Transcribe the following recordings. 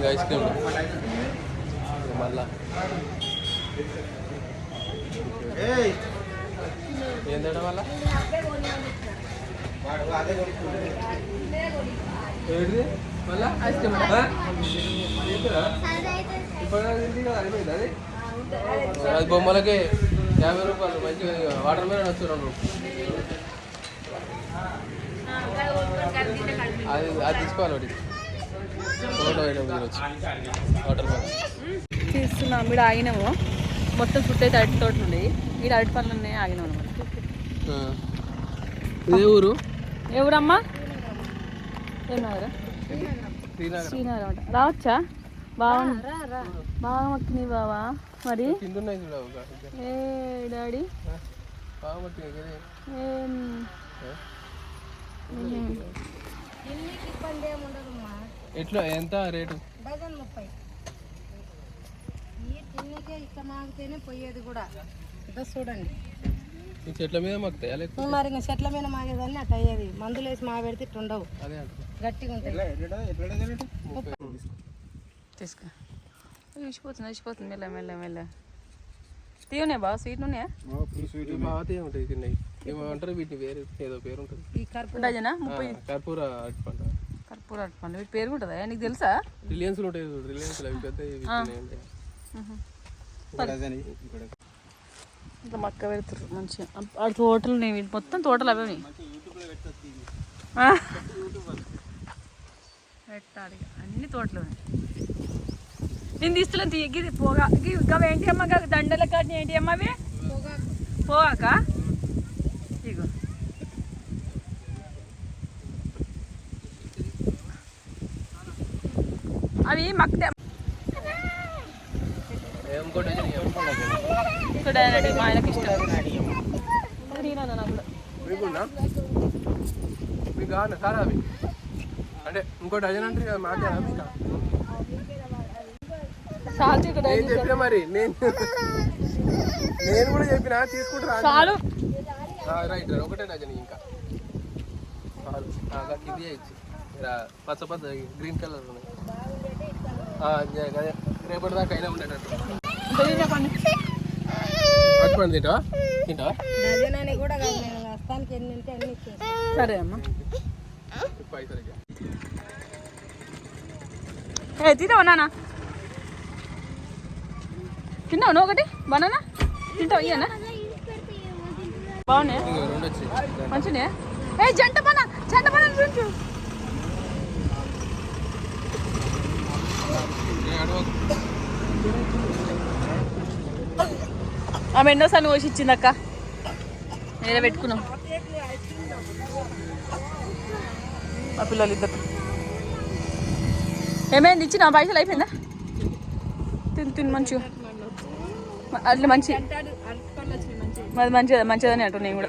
ఇంకా ice cream మళ్ళా. ఏం తేడా మళ్ళా? ఏంటిది? మళ్ళా ఐస్ క్రీమ్ అది? బొమ్మలకి యాభై రూపాయలు. మంచిగా వాటర్ మీద వస్తున్నాను అది అది తీసుకోవాలి ఒకటి ఫోటో అయినా వచ్చి వాటర్ మీద తీస్తున్నాం. ఇక్కడ ఆగినాము. మొత్తం చుట్టూ అయితే అరటి తోటలు ఉన్నాయి ఇక్కడ అరటి పనులు ఉన్నాయి ఆగినాం అనమాట. ఇదే ఊరు? ఎవరమ్మా ఏం నగరా శ్రీనగర్. శ్రీనగరం అంట. రావచ్చా? బాగుంది బాగా మక్కినాయి బావా? మరి. ఏ డాడీ. ఏం? ఎట్లా ఎంత రేటు? డజన్ ముప్పై. ఈ తిన్నకే ఇక్కడ మాగితేనే పోయేది కూడా. ఇదో చూడండి. ఈ చెట్ల మీద మాకుతాయా లేకపోతే? మరి ఇంకా చెట్ల మీద మాగేదాన్ని అట్ట అయ్యేది. మందులు వేసి మా పెడితే ఇట్లా ఉండవు. అదే గట్టిగా ఉంటాయి తీసుకో. మెల్ల మెల్ల మెల్ల. తీయనే బాగా స్వీట్ ఉన్నాయా. బాగా ఉంటాయి తిన్నాయి ఏమంటారు వీటిని వేరే ఏదో పేరు ఉంటుంది. ఈ కర్పూర. డజనా? ముప్పై. కర్పూర అరటిపండు. కర్పూర అరటిపండు వీటి పేరు ఉంటుందా? నీకు తెలుసా? Reliance Reliance. ఇంకా మక్క పెడతారు మంచిగా. ఆ తోటలు ఉన్నాయి మొత్తం తోటలు అవే. పెట్టాలి. అన్ని తోటలు నేను తీస్తున్నాను తీగి పోగా. ఇంకా ఏంటి అమ్మ? దండల కాడిని ఏంటి అమ్మ అవి? పోగాక ఇగో అవి వచ్చినాయి. ఇక్కడ మా ఆయనకి ఇష్టం. మీకు కావాలి? సారా అవి. అంటే ఇంకో డజన్ అంటే కదా మాకే నేను చెప్పిన మరి నేను నేను కూడా చెప్పిన తీసుకుంటారా చాలు రైట్ రైట్ ఒకటే డజన్ ఇంకా. చాలు నాకు ఇది పచ్చ పచ్చ గ్రీన్ కలర్ ఉన్నాయి రేపటి దాకా అయినా ఉండేటట్టు. పట్టుకొని తింటావా? తింటావా? సరే అమ్మా. ఏ తిన్నావా నాన్న తిన్నావు నువ్వు ఒకటి? బనానా? తింటావు ఇయ్యనా? బాగున్నాయా మంచినే ఏ జంట బనా జంట బనా చూచు నేను అడగకు. ఆమె ఎన్నోసార్లు కోసి ఇచ్చింది అక్క నేనే పెట్టుకున్నాం మా పిల్లలు ఇద్దరు ఏమైంది? ఇచ్చిన పైసలు అయిపోయిందా? తిని తిని మంచిగా. అట్లా మంచి మాది మంచిదా మంచిదని అంటాను నేను కూడా.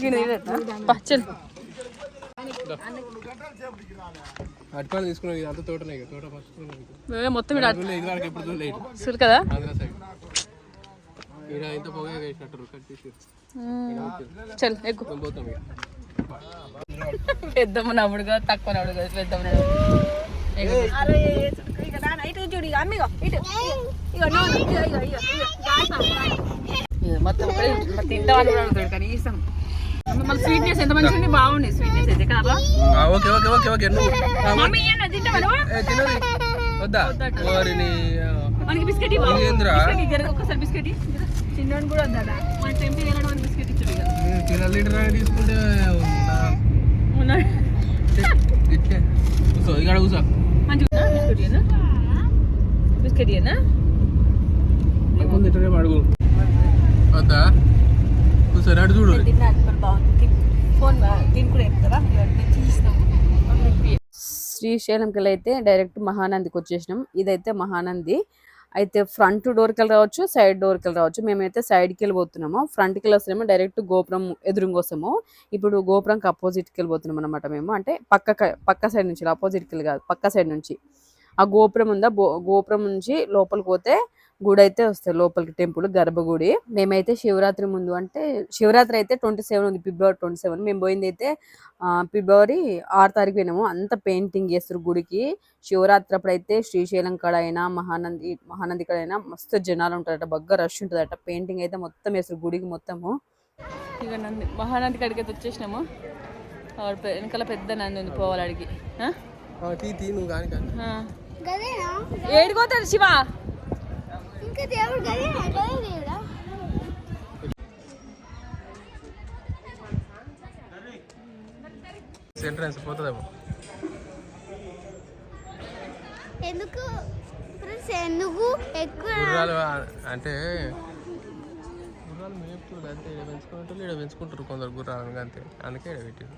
గిన్నె తినేద్దా? తీసుకున్నావు ఇది అంత తోటనే ఇక తోట ఫస్ట్ మొత్తం ఎప్పుడు కదా ఇంత పొగ వేసినట్టు కట్ చేసి చల్ ఎక్కువ పోతాం ఇక పెద్దమ్మ నవ్వుడు కదా తక్కువ నవ్వుడు కదా పెద్దమ్మ మొత్తం కూడా అడుగుతాడు కానీ ఇస్తాం మళ్ళీ స్వీట్నెస్ ఎంత మంచిగా బాగుంది స్వీట్నెస్ అయితే కదా ఓకే ఓకే ఓకే ఓకే నువ్వు ఆ, మమ్మీ ఏమన్నా తింటావా నువ్వు? ఏ, తినది. వద్దా వారిని మనకి బిస్కెట్. ఇదేందిరా? బిస్కెట్ ఒక్కసారి. చిన్నోడు కూడా వద్దా మన టెంపీ వెళ్ళడం అని బిస్కెట్ ఇచ్చాడు ఇక కిలో లీటర్ అని తీసుకుంటే ఉన్నాడు. ఇట్లే కూర్చో ఇక్కడ కూర్చో. మంచిగా ఉందా? బిస్కెట్? బిస్కెట్ ఇయ్యనా? ముందు ఇట్లనే అడుగు వద్దా? కూర్చో అటు చూడు. బాగుంది ఫోన్ కూడా చెప్తారా శ్రీశైలంకి అయితే డైరెక్ట్ మహానందికి వచ్చేసినాం. ఇదైతే మహానంది. అయితే ఫ్రంట్ డోర్కి వెళ్ళి రావచ్చు సైడ్ డోర్కి వెళ్ళి రావచ్చు. మేమైతే సైడ్కి వెళ్ళిపోతున్నాము. ఫ్రంట్కి వెళ్ళి డైరెక్ట్ గోపురం ఎదురుకోసము ఇప్పుడు గోపురంకి అపోజిట్కి వెళ్ళిపోతున్నాం అనమాట మేము. అంటే పక్క పక్క సైడ్ నుంచి అపోజిట్కి వెళ్ళి కాదు పక్క సైడ్ నుంచి. ఆ గోపురం ఉందా? బో- గోపురం నుంచి లోపలికి పోతే గుడి అయితే వస్తుంది లోపలికి టెంపుల్ గర్భగుడి. మేమైతే శివరాత్రి ముందు అంటే శివరాత్రి అయితే ట్వంటీ సెవెన్ ఉంది ఫిబ్రవరి ట్వంటీ సెవెన్. మేము పోయింది అయితే ఆ, ఫిబ్రవరి ఆరు తారీఖు పోయినాము. అంత పెయింటింగ్ చేస్తారు గుడికి. శివరాత్రి అప్పుడు అయితే శ్రీశైలం కాడ అయినా మహానంది మహానంది కాడ అయినా మస్తు జనాలు ఉంటారట. బాగా రష్ ఉంటుందట. పెయింటింగ్ అయితే మొత్తం వేస్తారు గుడికి మొత్తము. ఇక నంది మహానంది కాడికి అయితే వచ్చేసినాము వెనకాల పెద్ద నంది ఉంది పోవాలి అడిగి ఏడుకోతాడు శివ? ఇంకా దేవుడు గదేనా గదే దేవుడా ఎంట్రన్స్ పోతుందేమో. ఎందుకు? ఎందుకు? ఎక్కువ గుర్రాలు అంటే గుర్రాలు మేపుతున్నారు అంతే ఇక్కడ పెంచుకుంటారు ఇక్కడ పెంచుకుంటారు కొందరు గుర్రాలను అంతే. అందుకే ఇక్కడ పెట్టారు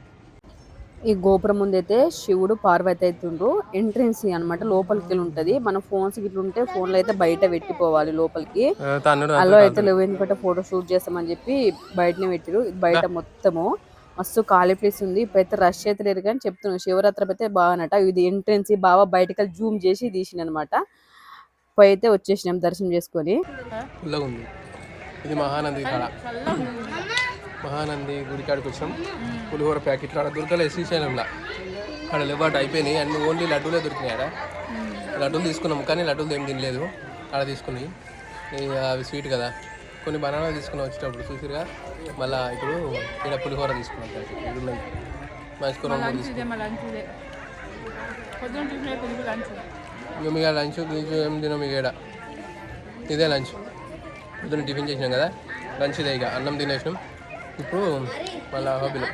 ఈ గోపురం ముందు అయితే శివుడు పార్వతి అవుతుండ్రు ఎంట్రెన్స్ అన్నమాట లోపలికి వెళ్ళి ఉంటది మన ఫోన్స్ ఇట్లా ఉంటే ఫోన్లో అయితే బయట పెట్టిపోవాలి లోపలికి. అలో అయితే లేవు ఎందుకంటే ఫోటో షూట్ చేస్తామని చెప్పి బయటనే పెట్టిరు. ఇది బయట మొత్తము. మస్తు ఖాళీ ప్లేస్ ఉంది. ఇప్పుడైతే రష్ అయితే లేరు కానీ చెప్తున్నాను శివరాత్రి అయితే బాగానట. ఇది ఎంట్రెన్స్ బాగా బయటకి జూమ్ చేసి తీసిన అనమాట పోయి అయితే వచ్చేసినాం దర్శనం చేసుకొని. ఇది మహానంది మహానంది గుడి కాడికి వచ్చినాం. పులిహోర ప్యాకెట్లు ఆడ దొరకలేదు శ్రీశైలంలో. ఆడ లేవాటు అయిపోయినాయి. అన్ని ఓన్లీ లడ్డూలే దొరికినాయి ఆడ. లడ్డూలు తీసుకున్నాం కానీ లడ్డూలు ఏం తినలేదు. ఆడ తీసుకుని అవి స్వీట్ కదా. కొన్ని బనానా తీసుకున్నాం వచ్చేటప్పుడు చూసిరుగా? మళ్ళీ ఇప్పుడు ఇక్కడ పులిహోర తీసుకున్నాం. ప్యాకెట్ ఇది మర్చిపోవడం ఇక మీకు లంచ్. గించ్ ఏం తినాం ఇక ఈడ. ఇదే లంచ్. పొద్దున్న టిఫిన్ చేసినాం కదా? లంచ్ ఇదే ఇక అన్నం తినేసినాం. ఇప్పుడు మళ్ళీ హాబీలో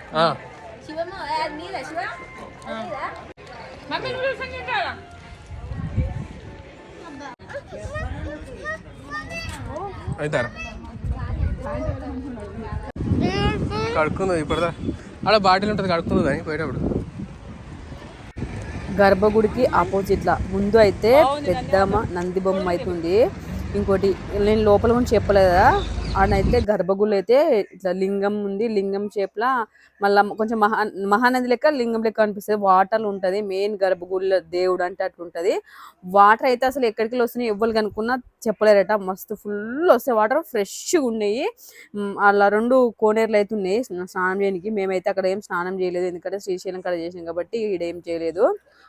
అవుతారా కడుక్కుంది ఇప్పుడుదా ఆడ బాటిల్ ఉంటుంది కడుక్కుంది కానీ పోయేటప్పుడు? గర్భగుడికి ఆపోజిట్ లా ముందు అయితే పెద్దమ్మ నంది బొమ్మ అవుతుంది ఇంకోటి నేను లోపల గురించి చెప్పలేదా? ఆడనైతే గర్భగుడిలో అయితే ఇట్లా లింగం ఉంది లింగం షేప్లా మళ్ళా కొంచెం మహా మహానది లెక్క లింగం లెక్క అనిపిస్తుంది. వాటర్ ఉంటుంది మెయిన్ గర్భగుళ్ళ దేవుడు అంటే అట్లుంటుంది వాటర్ అయితే అసలు ఎక్కడికి వస్తున్నాయి ఎవ్వరు కనుక్కున్నా చెప్పలేరట. మస్తు ఫుల్ వస్తే వాటర్ ఫ్రెష్గా ఉన్నాయి. అలా రెండు కోనేరులు అయితే ఉన్నాయి స్నానం చేయడానికి. మేమైతే అక్కడ ఏం స్నానం చేయలేదు. ఎందుకంటే శ్రీశైలం కాడ చేసాం కాబట్టి ఈడేం చేయలేదు.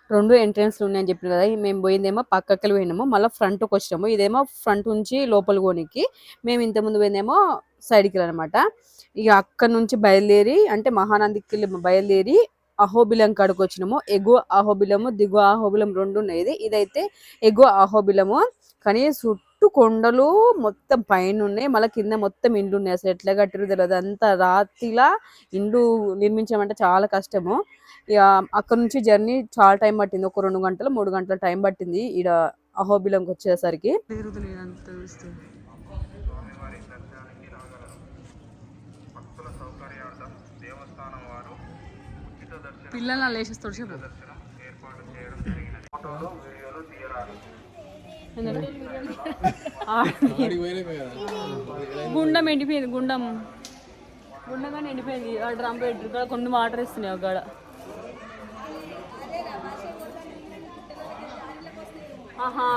రెండు ఎంట్రన్స్లు ఉన్నాయని చెప్పిన కదా మేము పోయిందేమో పక్కకి పోయినాము. మళ్ళీ ఫ్రంట్కి వచ్చినాము. ఇదేమో ఫ్రంట్ నుంచి లోపల కోనికి మేము ఇంతకుముందు పోయిందేమో సైడ్కి అనమాట ఇక అక్కడ నుంచి బయలుదేరి అంటే మహానందికి వెళ్ళి బయలుదేరి అహోబిలం కాడికి వచ్చినాము. ఎగువ అహోబిలము దిగువ అహోబిలం రెండు ఉన్నాయి ఇది. ఇదైతే ఎగువ అహోబిలము. కానీ చుట్టూ కొండలు మొత్తం పైన ఉన్నాయి. మళ్ళీ కింద మొత్తం ఇండ్లు ఉన్నాయి. అసలు ఎట్లా కట్టిరు తెలియదు అంతా రాతిలా ఇండ్లు నిర్మించమంటే చాలా కష్టము. ఇక అక్కడ నుంచి జర్నీ చాలా టైం పట్టింది. ఒక రెండు గంటలు మూడు గంటల టైం పట్టింది ఈడ అహోబిలంకి వచ్చేసరికి. పిల్లలు లేచేస్తాడు చెప్పు. గుండం ఎండిపోయింది గుండం. గుండంగానే ఎండిపోయింది. ఆ డ్రమ్ పెట్టి కొన్ని వాటర్ ఇస్తున్నాయి ఒక కాడ. ఆహా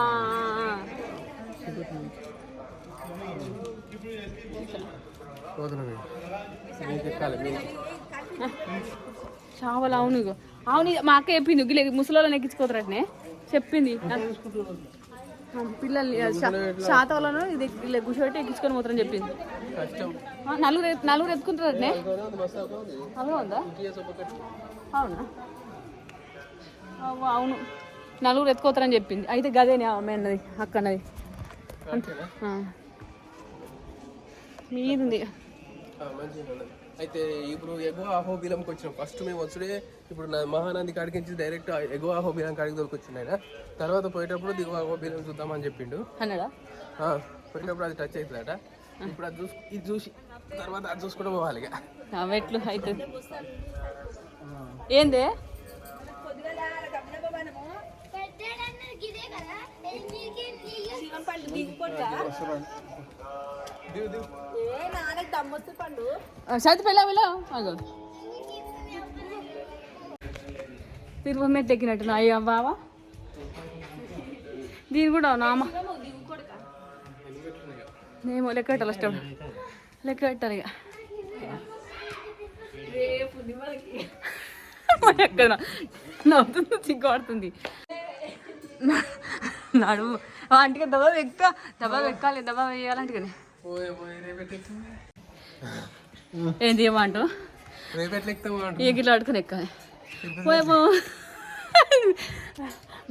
చావలు అవును ఇగో. అవును మా అక్క చెప్పింది గిలే ముసలోళ్ళని ఎక్కించుకోతారటనే చెప్పింది. పిల్లల్ని శాతవలను ఇది కూర్చోబెట్టి ఎక్కించుకొని పోతారని చెప్పింది. నలుగురు నలుగురు ఎత్తుకుంటారటనే ఉంది అలా ఉందా? అవునా? అవును. నలుగురు ఎత్తుకోతారని చెప్పింది. అయితే గదేనే ఆమె అన్నది అక్క అన్నది. అంతేనా? అయితే ఇప్పుడు ఎగువ అహోబిలంకి వచ్చినాం. ఫస్ట్ మేము వచ్చుడే ఇప్పుడు నా మహానంది కాడికి నుంచి డైరెక్ట్ ఎగువ అహోబిలం కాడికి దొరికొచ్చిండు ఆయన. తర్వాత పోయేటప్పుడు దిగువ అహోబిలం చూద్దామని చెప్పిండు. పోయేటప్పుడు అది టచ్ అవుతుందట ఇప్పుడు అది చూసి ఇది చూసి తర్వాత అది చూసుకుంటూ పోవాలి ఇక. అవుతుంది ఏందే? సైతు పెళ్ళ వెళ్ళ తిరుపతి ఎక్కినట్టు అయ్యా బావా. దీని కూడా నామ మేము లెక్క పెట్టాలి ఇష్టం లెక్క పెట్టాలి ఇక. ఎక్కడ నవ్వుతుంది సిగ్గుపడుతుంది నడుము. అంటిగా దెబ్బ ఎక్క దెబ్బ ఎక్కాలి దెబ్బ వేయాలంటే కానీ రేపెట్ ఎక్కుతాం ఏం ఏ గిట్ల ఆడుకుని ఎక్కాలి పోయేమో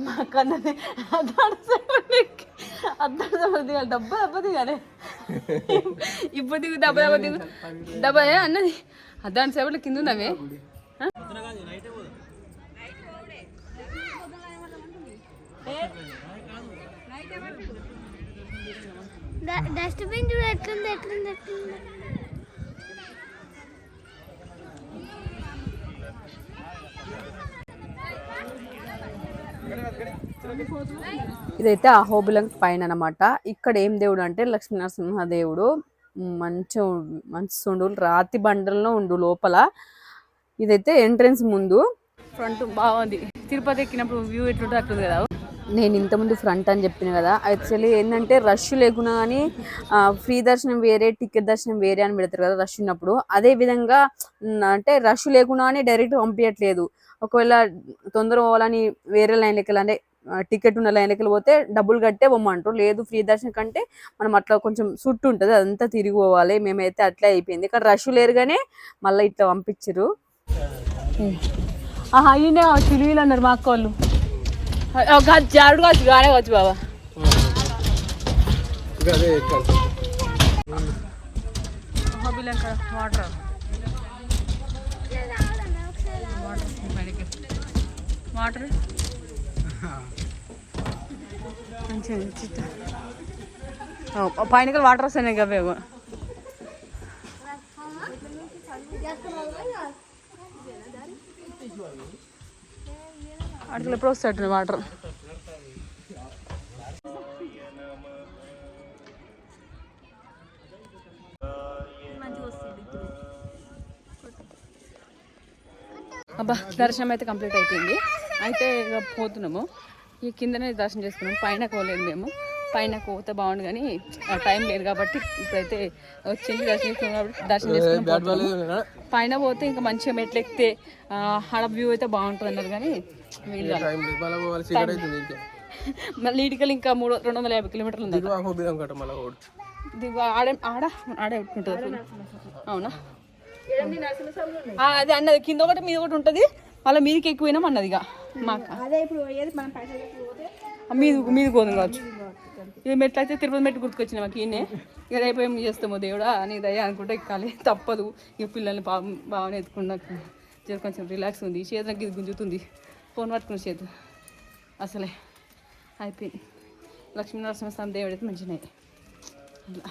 మా కన్నది అద్దాడు అద్దాడు దిగాలి డబ్బా దెబ్బ దిగాలి. ఇప్పుడు దిగు దెబ్బ దెబ్బ దిగు. దెబ్బ ఏ అన్నది అద్దాని సేపట్లో కింద ఉన్నవే. డస్ట్బిన్ చూడు ఎట్లుంది ఎట్లుంది ఎట్లుంది. ఇదైతే అహోబిలం పైన అనమాట ఇక్కడ ఏం దేవుడు అంటే లక్ష్మీనరసింహ దేవుడు. మంచి మంచి రాతి బండల్లో ఉండు లోపల. ఇదైతే ఎంట్రన్స్ ముందు. ఫ్రంట్ బాగుంది. తిరుపతి ఎక్కినప్పుడు వ్యూ ఎట్లుంటుంది అట్లుంది కదా. నేను ఇంతకుముందు ఫ్రంట్ అని చెప్పిన కదా యాక్చువల్లీ ఏంటంటే రష్ లేకున్నా కానీ ఫ్రీ దర్శనం వేరే టికెట్ దర్శనం వేరే అని పెడతారు కదా రష్ ఉన్నప్పుడు. అదే విధంగా అంటే రష్ లేకున్నా కానీ డైరెక్ట్ పంపించట్లేదు ఒకవేళ తొందర పోవాలని వేరే లైన్లకి అంటే టికెట్ ఉన్న లైన్లకి పోతే డబ్బులు కట్టే పొమ్మంటారు లేదు ఫ్రీ దర్శనం కంటే మనం అట్లా కొంచెం సుట్టు ఉంటుంది అదంతా తిరిగి పోవాలి మేమైతే అట్లా అయిపోయింది. ఇక్కడ రష్ లేరుగానే మళ్ళీ ఇట్లా పంపించరు. ఆహా ఈయనే అన్నారు మా అక్క వాళ్ళు. జారుడు కావచ్చు గానే కావచ్చు బాబా ఇంకా అదే ఎక్కాలి వాటర్ వాటర్ మంచిగా చిత్త పైన వాటర్ వస్తాయి కదా అట్లా ఎప్పుడు వస్తాయి వాటర్ అబ్బా దర్శనం అయితే కంప్లీట్ అయిపోయింది. అయితే ఇక పోతున్నాము. ఈ కిందనే దర్శనం చేసుకున్నాం పైన పోలేదు మేము. పైన పోతే బాగుండు కానీ టైం లేదు కాబట్టి ఇప్పుడైతే వచ్చింది దర్శనం చేసుకున్నాం కాబట్టి దర్శనం చేసుకున్నాం పైన పోతే ఇంకా మంచిగా మెట్లు ఎక్కితే ఆడ వ్యూ అయితే బాగుంటుంది అన్నారు కానీ కాలేదు. మళ్ళీ ఇటుకలు ఇంకా మూడు రెండు వందల యాభై కిలోమీటర్లు ఉంది ఆడే ఆడ ఆడే ఉంటుంది అవునా? ఆ, అదే అన్నది కింద ఒకటి మీద ఒకటి ఉంటుంది. మళ్ళీ మీదకి ఎక్కువైనాం అన్నది ఇక. మాకు. అదే ఇప్పుడు పోయేది మనం పైసలు పోతే? ఆ మీద మీద పోదాం కావచ్చు. ఇక మెట్లు అయితే తిరుపతి మెట్టు గుర్తుకొచ్చిన మాకు ఈయనే ఇక రేపు ఏం చేస్తామో దేవుడా నీ దయ అనుకుంటే ఎక్కాలి తప్పదు. ఇక పిల్లల్ని బాగా బాగానే ఎత్తుకున్నా జర కొంచెం రిలాక్స్ ఉంది. చేతులకి ఇది గుంజుతుంది. ఫోన్ పట్టుకున్న చేతు అసలే అయిపోయింది. లక్ష్మీనరసింహస్వామి దేవుడు అయితే మంచిగా అట్లా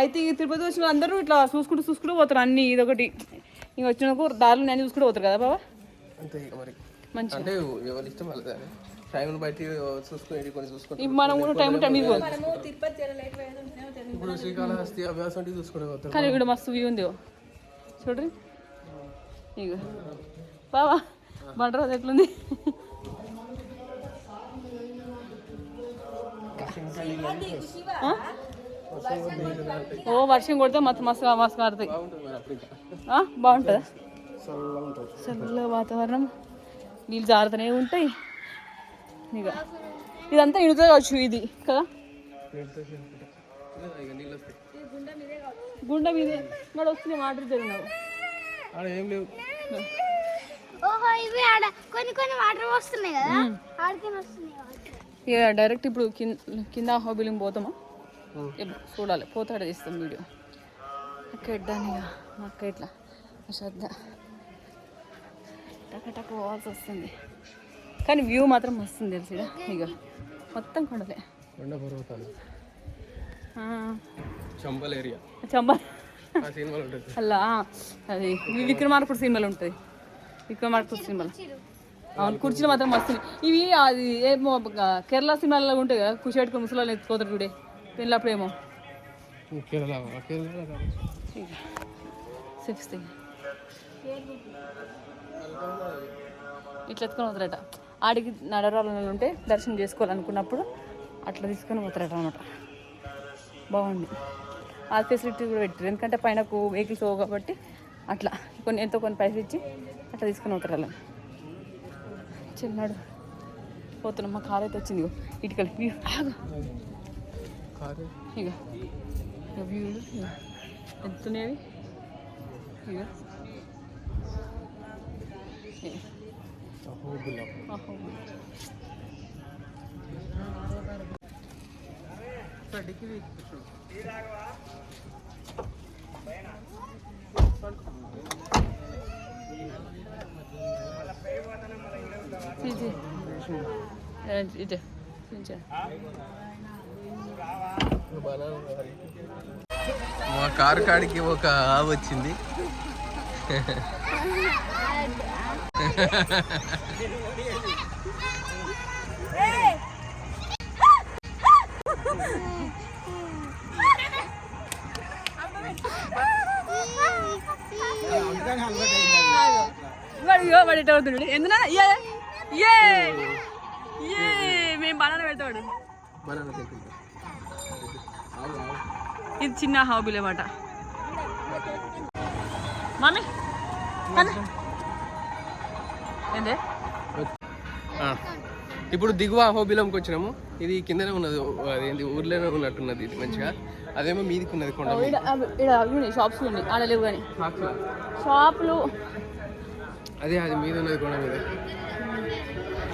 అయితే ఈ తిరుపతి వచ్చిన అందరూ ఇట్లా చూసుకుంటూ చూసుకుంటూ పోతారు. అన్ని ఇదొకటి ఇంక వచ్చిన దారులు నేను చూసుకుంటూ పోతారు కదా బాబా? అంతే ఇక మరి. మంచి అంటే ఎవరి ఇష్టం వాళ్ళది టైం బట్టి చూసుకుని కొన్ని చూసుకుంటాం ఇప్పుడు మనం కూడా టైం టైం మీద పోతాం ఇప్పుడు శ్రీకాళహస్తి అభ్యాసం అంటే చూసుకునే పోతారు. కానీ ఇక్కడ మస్తు వ్యూ ఉంది. చూడ్రి ఇక బావా బండరాజు ఎట్లుంది? ఓ వర్షం కొడితే మస్తు మస్తు మస్తు కారుతాయి. బాగుంటుంది? చల్ల వాతావరణం. నీళ్ళు జారుతూనే ఉంటాయి. ఇక. ఇదంతా ఇనుతో కావచ్చు ఇది కదా? గుండె మీదే మరి వస్తుంది వాటర్ జరిగినావు ఏం లేవు. ఇవి ఆడ కొన్ని కొన్ని వాటర్ వస్తున్నాయి కదా ఆడికి వస్తున్నాయి కావచ్చు. ఇక డైరెక్ట్ ఇప్పుడు కింద కింద హోబిలింగ్ పోతామా? చూడాలి పోతాడు తీస్తాం వీడియో. అక్క ఇక మా అక్క ఇట్లా శ్రద్ధ టక టక పోవాల్సి వస్తుంది. కానీ వ్యూ మాత్రం మస్తుంది తెలిసి ఇక మొత్తం కొండలే. కొండ పర్వతాలు. ఆ, చంబల్ ఏరియా. చంబ ఆ సినిమాలో ఉంటుంది. అలా అది విక్రమార్కుడు సినిమాలు ఉంటుంది. విక్రమార్కుడు సినిమాలు. అవును కుర్చీలు మాత్రం మస్తు ఇవి అది ఏమో కేరళ సినిమాల్లో ఉంటాయి కదా కుర్చీ పెట్టుకుని ముసలి ఎత్తుకోతారు కాదు. సిక్స్ థింగ్ ఇట్లా ఎత్తుకొని పోతారట. ఆడికి నడరాలు ఉంటే దర్శనం చేసుకోవాలనుకున్నప్పుడు అట్లా తీసుకొని పోతారట అనమాట బాగుంది. ఆ ఫెసిలిటీ కూడా పెట్టారు ఎందుకంటే పైన వెహికల్స్ పోవు కాబట్టి అట్లా. కొన్ని ఎంతో కొన్ని పైసలు ఇచ్చి అట్లా తీసుకుని పోతారు చిన్నాడు. పోతున్నాం మా కారు అయితే వచ్చింది ఇటుకలు. వ్యూ ఇక ఇక వ్యూలు ఇక ఇక ఇది మా కారు కాడికి ఒక ఆవు వచ్చింది. వాడు ఇగో వాడు ఎట్ట అవుతున్నాడు ఎందునా ఏ ఏ ఏ మేము బనానా పెడతాడు ఇది చిన్న హాబీలే మాట మమ్మీ. ఏందే. ఇప్పుడు దిగువ అహోబిలంకి వచ్చినాము ఇది కిందనే ఉన్నది అదేంటి ఊర్లోనే ఉన్నట్టున్నది ఇది మంచిగా అదేమో మీదికి ఉన్నది కొండ షాప్స్ ఉన్నాయి ఆడ లేవు కానీ. షాపులు అదే అది మీద ఉన్నది కొండ మీద.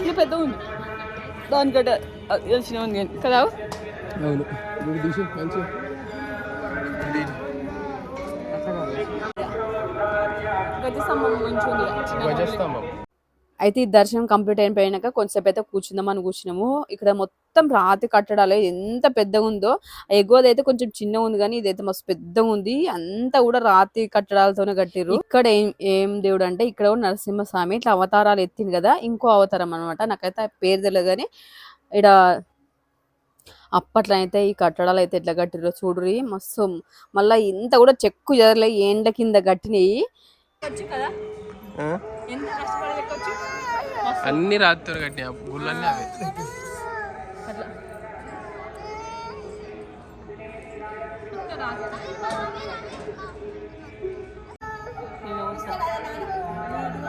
ఇది పెద్ద ఉంది. దానికంటే చిన్న ఉంది కానీ. కదా? అవును. ఇప్పుడు తీసి మంచి. ఇది అట్లా కాదు. గజ స్తంభం మంచిగా ఉంది ఈడ. అయితే ఈ దర్శనం కంప్లీట్ అయిపోయినాక కొంచెంసేపు అయితే కూర్చుందామని కూర్చున్నాము. ఇక్కడ మొత్తం రాతి కట్టడాలు ఎంత పెద్దగా ఉందో ఎగువది అయితే కొంచెం చిన్నగా ఉంది కానీ ఇదైతే మస్తు పెద్దగా ఉంది. అంతా కూడా రాతి కట్టడాలతోనే కట్టిరు ఇక్కడ ఏం ఏం దేవుడు అంటే ఇక్కడ కూడా నరసింహస్వామి ఇట్లా అవతారాలు ఎత్తింది కదా ఇంకో అవతారం అనమాట నాకైతే పేరు తెలియదు కానీ ఇక్కడ అప్పట్లో అయితే ఈ కట్టడాలు అయితే ఎట్లా కట్టిర్రో చూడురి మస్తు మళ్ళీ ఇంత కూడా చెక్కు జరలే ఏండ్ల కింద కట్టినాయి. కదా ఎంత కష్టపడి లెక్కొచ్చు అన్ని రాతితో కట్టిన గుళ్ళన్నీ అవే. అట్లా.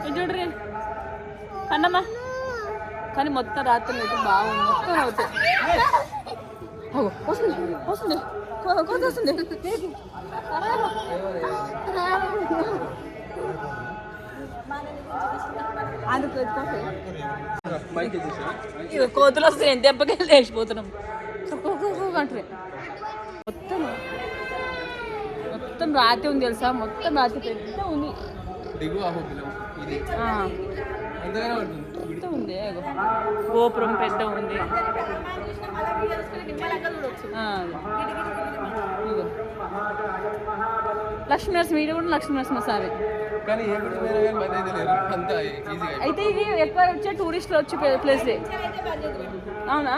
చూడ్రి అన్నమ్మా కానీ మొత్తం రాత్రి అయితే బాగుంది. మొత్తం అవుతాయి. వస్తుంది. వస్తుంది. వస్తుంది. ఇక కోతులు వస్తాయి ఎంత దెబ్బకి లేచిపోతున్నాం. అంటారు మొత్తం మొత్తం రాతి ఉంది తెలుసా? మొత్తం రాతి పెద్ద ఉంది. పెద్ద ఉంది. గోపురం పెద్ద ఉంది. లక్ష్మీ నరసింహ ఇది కూడా లక్ష్మీ నరసింహ స్వామి కానీ ఏ కానీ అయితే లేరు. అంతా ఈజీగా అయితే ఇది ఎక్కువ వచ్చే టూరిస్టులు వచ్చే ప్లేస్ అవునా?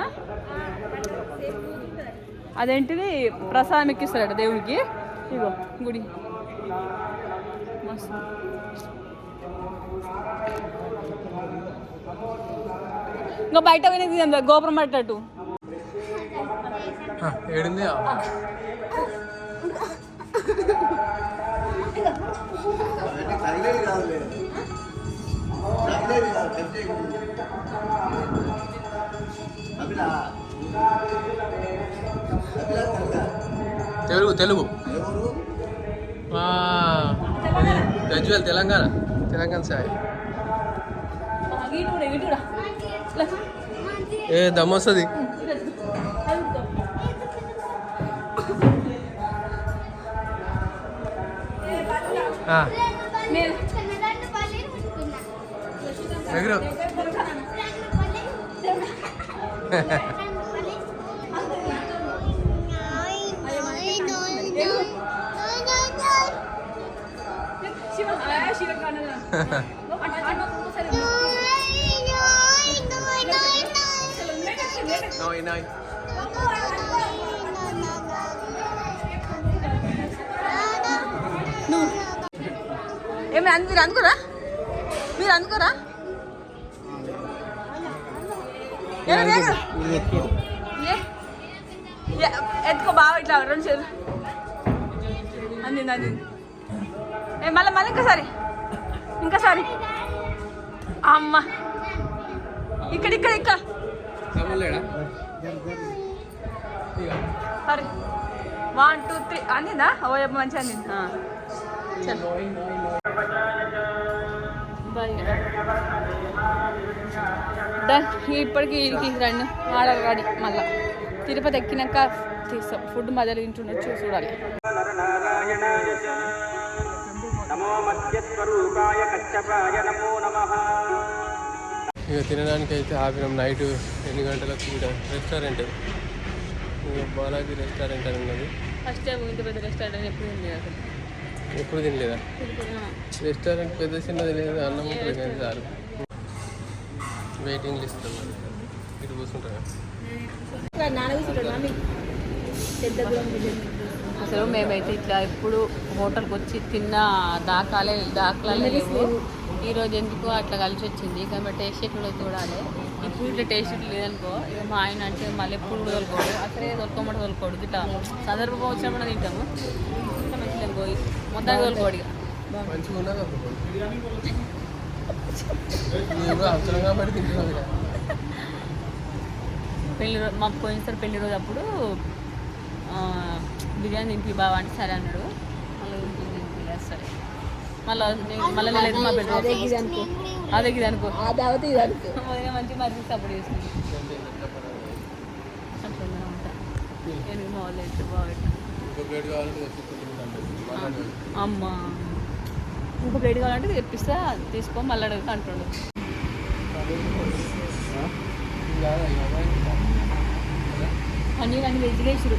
అదేంటిది? ప్రసాదం ఎక్కిస్తారట దేవుడికి ఇగో గుడి. మస్తు. ఇంకా బయట పోయినది గోపురం పట్టట్టు ఆ, ఏడుంది ఆ. తెలుగు తెలుగు ఆ, ఇది గజ్వల్ తెలంగాణ తెలంగాణ సాయి ఏ దమ్మొస్తుంది ఆ, రెండు పల్లీలు ముట్టుకున్నా ఎగురు రెండు పల్లీలు నోయ్ ఏమి మీరు అనుకోరా మీరు? ఏ, ఎత్తుకో. బాగా ఇట్లా రెండు చేతులు. అందింది అందింది. ఏ మళ్ళీ మళ్ళీ ఇంకోసారి. ఇంకోసారి. అమ్మ. ఇక్కడ ఇక్కడ ఇక్కడ. సరే. One two three. అందిందా? ఓ మంచిగా అందింది. చల్ డన్ ఇప్పటికి వీడికి రండి ఆర్డర్ రెడీ మళ్ళా. తిరుపతి ఎక్కినాక తీస్తాం. ఫుడ్ మధ్యలో తింటుండొచ్చు చూడాలి. ఇక తినడానికి అయితే ఆపినాం నైట్ ఎన్ని గంటలకు ఇక్కడ రెస్టారెంట్ బాలాజీ రెస్టారెంట్ అని ఉన్నది. ఫస్ట్ టైం ఇంత పెద్ద రెస్టారెంట్ ఎప్పుడు తినలేదు అసలు? ఎప్పుడు తినలేదా? రెస్టారెంట్ పెద్ద చిన్నది లేదు అన్నం ఉంటుంది కానీ చాలు వెయిటింగ్ లిస్ట్ ఇటు కూర్చుంటారా? అసలు మేమైతే ఇట్లా ఎప్పుడు హోటల్కి వచ్చి తిన్న దాఖలే దాఖలాలే లేవు. ఈరోజు ఎందుకు అట్లా కలిసి వచ్చింది. కానీ టేస్ట్ ఎట్లా చూడాలి. ఇప్పుడు ఇట్లా టేస్ట్ లేదనుకో ఇక మా ఆయన అంటే మళ్ళీ ఎప్పుడు కూడా తోలుకోడు అసలే తోలుకోమంటే తోలుకోడు ఇట్లా సందర్భం వచ్చినప్పుడు తింటాము. ఇట్లా మంచిగా అనుకో మొత్తం మంచిగా ఉన్నది ఇక. పెళ్ళి రోజు మా పోయినసారి పెళ్ళి రోజు అప్పుడు ఆ, బిర్యానీ తింపి బావా అంటే సరే అన్నాడు. మళ్ళీ సరే. మళ్ళీ మళ్ళీ లేదు మా పెద్ద అదే ఇది అనుకో. అదే ఇది అనుకో. మంచి మరి? సపోర్ట్ చేసింది అట్లా ఉందన్నమాట. నేను మా వాళ్ళు ఎంత అమ్మ. ఇంకో ప్లేట్ కావాలంటే తెప్పిస్తా తీసుకో మళ్ళీ అడుగుతా అంటుండు. అన్నీ కానీ వెజ్గా ఇసురు